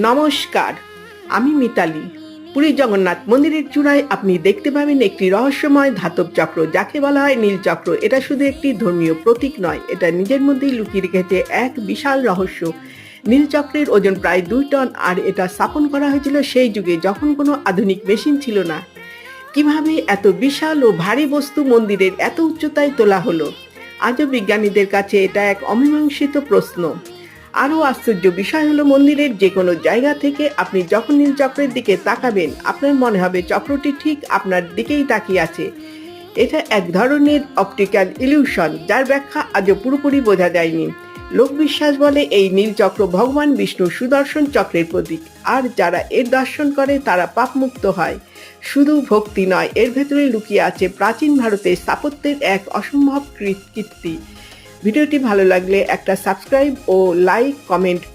নমস্কার, আমি মিতালি। পুরী জগন্নাথ মন্দিরের চূড়ায় আপনি দেখতে পাবেন একটি রহস্যময় ধাতব চক্র, যাকে বলা হয় নীল চক্র। এটা শুধু একটি ধর্মীয় প্রতীক নয়, এটা নিজের মধ্যেই লুকিয়ে রেখেছে এক বিশাল রহস্য। নীল চক্রের ওজন প্রায় দুই টন, আর এটা স্থাপন করা হয়েছিল সেই যুগে যখন কোনো আধুনিক মেশিন ছিল না। কীভাবে এত বিশাল ও ভারী বস্তু মন্দিরের এত উচ্চতায় তোলা হলো? আজও বিজ্ঞানীদের কাছে এটা এক অমীমাংসিত প্রশ্ন। আরও আশ্চর্য বিষয় হলো মন্দিরের যে কোনো জায়গা থেকে আপনি যখন নীল চক্রের দিকে তাকাবেন, আপনার মনে হবে চক্রটি ঠিক আপনার দিকেই তাকিয়ে আছে। এটা এক ধরনের অপটিক্যাল ইলিউশন, যার ব্যাখ্যা আজও পুরোপুরি বোঝা যায়নি। লোকবিশ্বাস বলে এই নীল চক্র ভগবান বিষ্ণুর সুদর্শন চক্রের প্রতীক, আর যারা এর দর্শন করে তারা পাপমুক্ত হয়। শুধু ভক্তি নয়, এর ভেতরে লুকিয়ে আছে প্রাচীন ভারতের স্থাপত্যের এক অসম্ভব কীর্তি। ভিডিওটি ভালো লাগলে একটা সাবস্ক্রাইব ও লাইক কমেন্ট